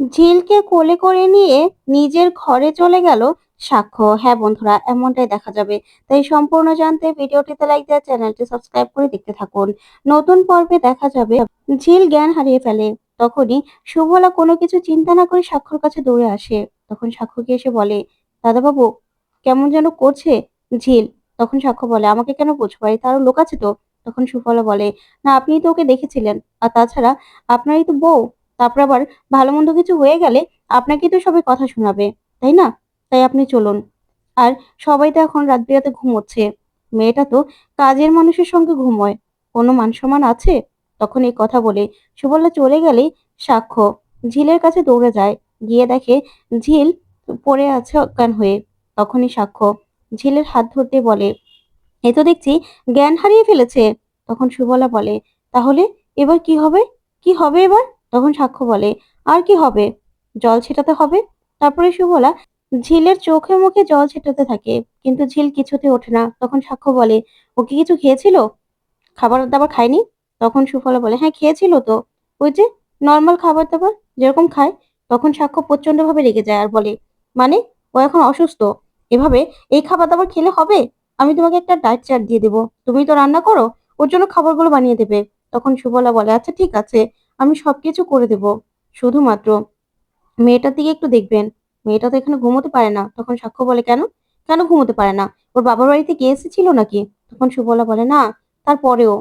ঝিলকে কোলে করে নিয়ে নিজের ঘরে চলে গেল সাক্ষ্য। হ্যাঁ বন্ধুরা, এমনটাই দেখা যাবে। তাই সম্পূর্ণ জানতে ভিডিওটিতে লাইক দেওয়া, চ্যানেলটি সাবস্ক্রাইব করে দেখতে থাকুন। নতুন পর্বে দেখা যাবে। ঝিল জ্ঞান হারিয়ে ফেলে। তখনই সুবলা কোনো কিছু চিন্তা না করে সাক্ষর কাছে দৌড়ে আসে। তখন সাক্ষ্যকে এসে বলে, দাদাবাবু, কেমন যেন করছে ঝিল? তখন সাক্ষ্য বলে, আমাকে কেন বুঝব বাড়িতে আরও লোক আছে তো? তখন সুফলা বলে, না আপনি তো ওকে দেখেছিলেন। আর তাছাড়া আপনারই তো বউ। তারপর আবার ভালো মন্দ কিছু হয়ে গেলে আপনাকে তো সবাই কথা শোনাবে, তাই না? তাই আপনি চলুন। আর সবাই তো এখন রাত বিরাতে ঘুমোচ্ছে। মেয়েটা তো কাজের মানুষের সঙ্গে ঘুমোয়। কোনো মান সম্মান আছে? তখন এই কথা বলে সুবলা চলে গেলেই সাক্ষ্য ঝিলের কাছে দৌড়ে যায়। গিয়ে দেখে ঝিল পড়ে আছে অজ্ঞান হয়ে। তখনই সাক্ষ্য ঝিলের হাত ধরতে বলে, এ তো দেখছি জ্ঞান হারিয়ে ফেলেছে। তখন সুবলা বলে, তাহলে এবার কি হবে? কি হবে এবার? তখন সাক্ষ্য বলে, আর কি হবে? জল ছেটাতে হবে? তারপরে সুবলা, ঝিলের চোখে মুখে জল ছেটাতে থাকে, কিন্তু ঝিল কিছুতে ওঠে না। তখন সাক্ষ্য বলে, ও কি কিছু খেয়েছিল? খাবার দাবার খায়নি তখন সুফলা বলে হ্যাঁ খেয়েছিল তো। ওই যে নর্মাল খাবার দাবার যেরকম খায়? তখন সাক্ষ্য প্রচণ্ড ভাবে রেগে যায় আর বলে মানে ও এখন অসুস্থ। এভাবে এই খাবার দাবার খেলে হবে? আমি তোমাকে একটা ডায়েট চার্ট দিয়ে দেবো। তুমি তো রান্না করো, ওর জন্য খাবারগুলো বানিয়ে দেবে। তখন সুবলা বলে আচ্ছা ঠিক আছে। আমি সবকিছু করে দেব। শুধুমাত্র মেয়েটার দিকে একটু দেখবেন। মেয়েটা তো এখানে ঘুমোতে পারে না। তখন সাক্ষ্য বলে, কেন? কেন ঘুমোতে পারে না? ওর বাবার বাড়িতে কে এসেছিল নাকি? তখন সুবলা বলে, না, তারপরেও।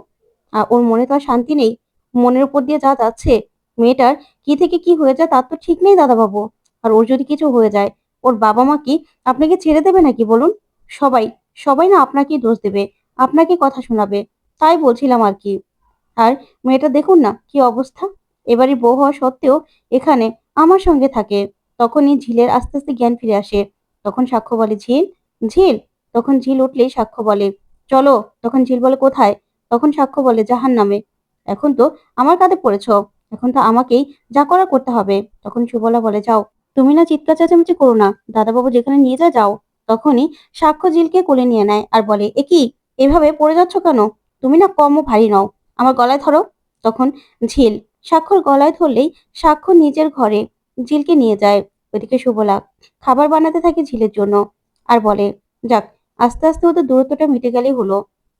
ওর মনে তো আর শান্তি নেই। মনের উপর দিয়ে যা যাচ্ছে, মেয়েটার কি থেকে কি হয়ে যায় তার তো ঠিক নেই দাদাবাবু। আর ওর যদি কিছু হয়ে যায়, ওর বাবা মা কি আপনাকে ছেড়ে দেবে নাকি বলুন? সবাই সবাই না আপনাকেই দোষ দেবে। আপনাকে কথা শোনাবে। তাই বলছিলাম আর কি। আর মেয়েটা দেখুন না কি অবস্থা। এবারে বউ হওয়া সত্ত্বেও এখানে আমার সঙ্গে থাকে। তখনই ঝিলের আস্তে আস্তে জ্ঞান ফিরে আসে। তখন সাক্ষ্য বলে, ঝিল ঝিল। তখন ঝিল উঠলেই সাক্ষ্য বলে, চলো। তখন ঝিল বলে, কোথায়? তখন সাক্ষ্য বলে জাহান নামে এখন তো আমার কাঁধে পড়েছ। এখন তো আমাকেই যা করা করতে হবে। তখন সুবলা বলে, যাও। তুমি না চিৎকার চেঁচামেচি করো না। দাদাবাবু যেখানে নিয়ে যা যাও। তখনই সাক্ষ্য ঝিলকে কোলে নিয়ে নেয় আর বলে, এ কি? এভাবে পড়ে যাচ্ছ কেন? তুমি না কমও ভারী নও। আমার গলায় ধরো। তখন ঝিল স্বাক্ষর গলায় ধরলেই স্বাক্ষর নিজের ঘরে ঝিলকে নিয়ে যায় ওদিকে সুবলা। খাবার বানাতে থাকে ঝিলের জন্য আর বলে, যাক, আস্তে আস্তে ওদের দূরত্বটা মিটে গেলেই হলো।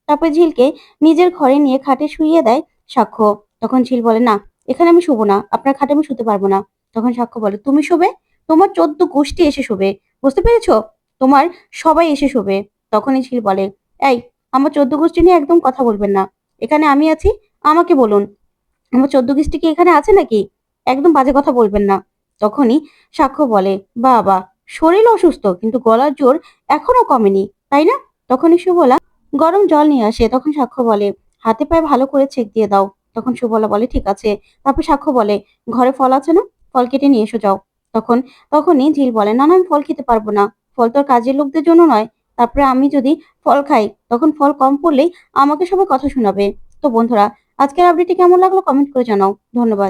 তারপর ঝিলকে নিজের ঘরে নিয়ে খাটে শুইয়ে দেয় সাক্ষ্য তখন ঝিল বলে, না, এখানে আমি শুবো না, আপনার খাটে আমি শুতে পারব না। তখন সাক্ষ্য বলে, তুমি শোবে? তোমার চোদ্দ গোষ্ঠী এসে শোবে, বুঝতে পেরেছ? তোমার সবাই এসে শোবে। তখনই ঝিল বলে, এই, আমার চোদ্দ গোষ্ঠী নিয়ে একদম কথা বলবেন না। এখানে আমি আছি, আমাকে বলুন। আমার চোদ্দ গোষ্ঠী কি এখানে আছে নাকি? একদম বাজে কথা বলবেন না। তখনই সাক্ষ্য বলে, বাবা শরীর অসুস্থ, কিন্তু গলার জোর এখনও কমেনি, তাই না? তখনই সুবলা গরম জল নিয়ে আসে। তখন সাক্ষ্য বলে, হাতে পায়ে ভালো করে ছেক দিয়ে দাও। তখন সুবলা বলে, ঠিক আছে। তারপর সাক্ষ্য বলে, ঘরে ফল আছে না? ফল কেটে নিয়ে এসো যাও। তখন, তখনই ঝিল বলে, না না, আমি ফল খেতে পারব না। ফল তো আর কাজের লোকদের জন্য নয়। তারপরে আমি যদি ফল খাই, তখন ফল কম পড়লেই আমাকে সবাই কথা শোনাবে। তো বন্ধুরা, আজকের আপডেটটি কেমন লাগল? কমেন্ট করে জানাও। ধন্যবাদ।